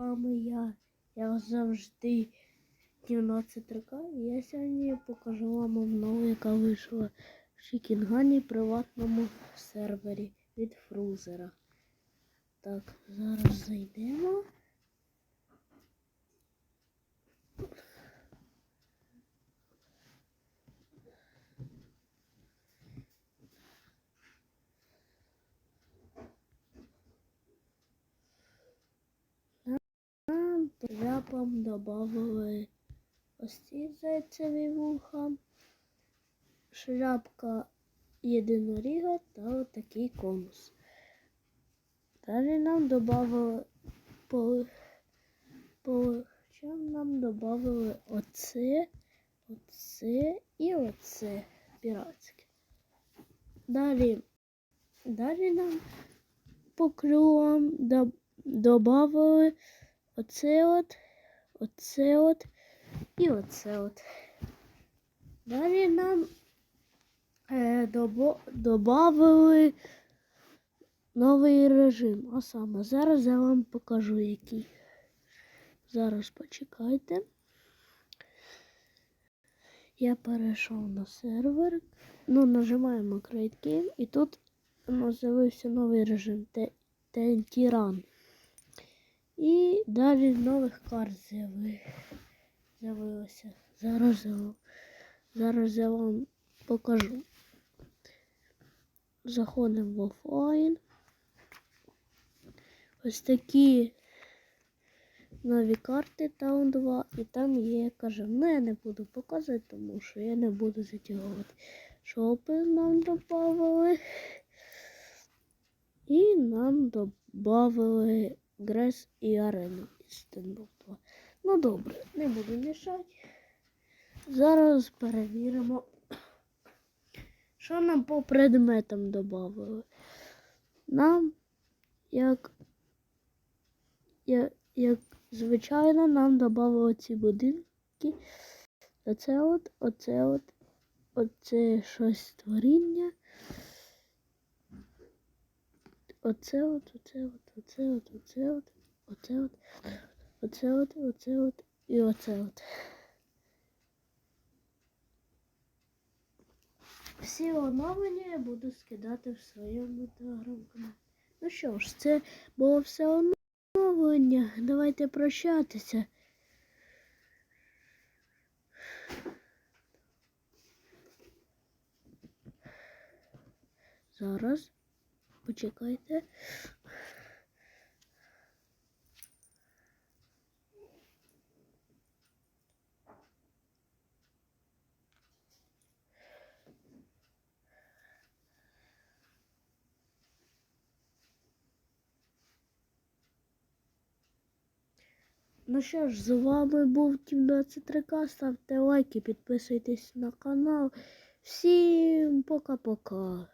вами я, як завжди, 12 рк. І я сьогодні покажу вам обнову, яка вийшла в Шікінгані приватному сервері від Фрузера. Так, зараз зайдемо. Нам шляпам добавили ось ці зайцеві вуха, шляпка єдиноріга та отакий конус. Далі нам додали по, по нам додали оце, оце і оце піратське. Далі, далі нам по крилам до- додали оце от, оце от і оце от. Далі нам е, добо, добавили новий режим. А саме зараз я вам покажу який. Зараз почекайте. Я перейшов на сервер. Ну, нажимаємо Create Game і тут ну, з'явився новий режим TNT Run. І далі нових карт з'яви- з'явилося. Зараз я вам, зараз я вам покажу. Заходимо в офлайн. Ось такі нові карти Town 2. І там є, каже, ну я не буду показувати, тому що я не буду затягувати. Шопи нам додавали. І нам додавали Грес і Арену із 2. Ну добре, не буду мішати. Зараз перевіримо, що нам по предметам додавали. Нам, як, як, як звичайно, нам додавали ці будинки. Оце от, оце от, оце щось створіння. Оце от, оце от, оце от, оце от, оце от, оце от, оце от і оце от. Всі оновлення я буду скидати в своєму телеграм-каналі. Ну що ж, це було все оновлення. Давайте прощатися. Зараз. Почекайте. Ну що ж, з вами був Тім 23К. Ставте лайки, підписуйтесь на канал. Всім пока-пока.